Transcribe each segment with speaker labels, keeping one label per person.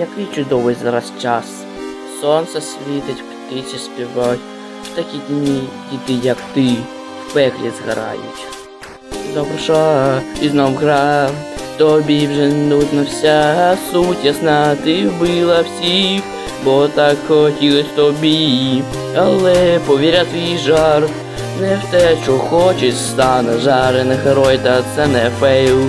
Speaker 1: Який чудовий зараз час. Сонце світить, птиці співають. В такі дні діти, як ти, в пеклі згорають. Що і знов гра, тобі вже нудно вся суть ясна, ти вбила всіх, бо так хотілось тобі. Але повіря твій жар, не в те, що хочеш, стане жарений герой, та це не фейл.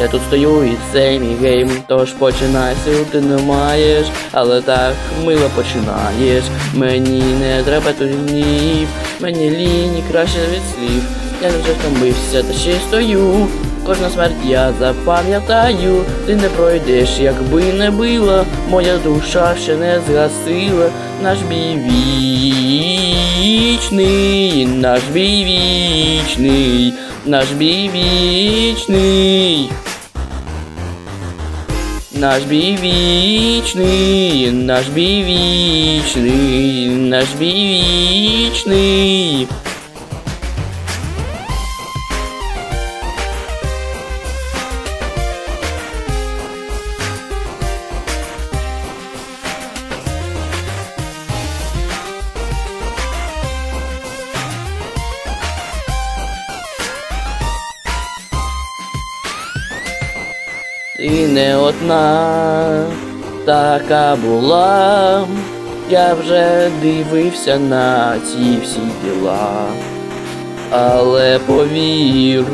Speaker 1: Я тут стою і це мій гейм, тож починай сил ти не маєш, але так мило починаєш. Мені не треба турнів, мені лінії краще від слів. Я вже втомився, та ще й стою. Кожна смерть я запам'ятаю, ти не пройдеш, якби не била, моя душа ще не згасила, наш бій вічний, наш бій вічний, наш бій вічний. Наш бій вічний, наш бій вічний, наш бій вічний. Ти не одна така була, я вже дивився на ці всі діла, але повір,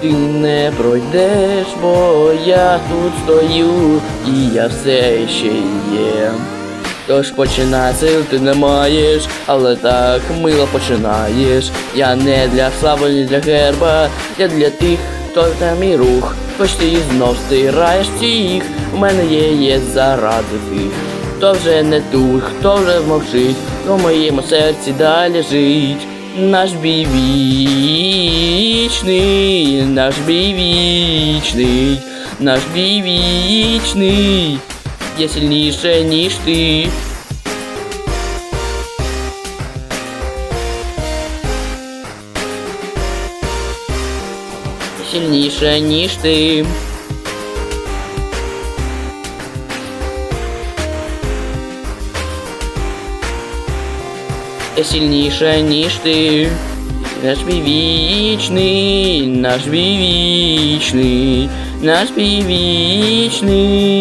Speaker 1: ти не пройдеш, бо я тут стою і я все ще є. Тож починай сил ти не маєш, але так мило починаєш. Я не для слави, не для герба, я для тих, хто там мій рух. Хоч ти знов стираєш всіх, у мене є, є заради тих. Хто вже не тут, хто вже мовчить, у моєму серці далі жить. Наш бій вічний, наш бій вічний, наш бій вічний, є сильніше, ніж ти. Сильніше, ніж ти. Я сильніше, ніж ти. Наш бій вічний, наш бій вічний, наш бій вічний.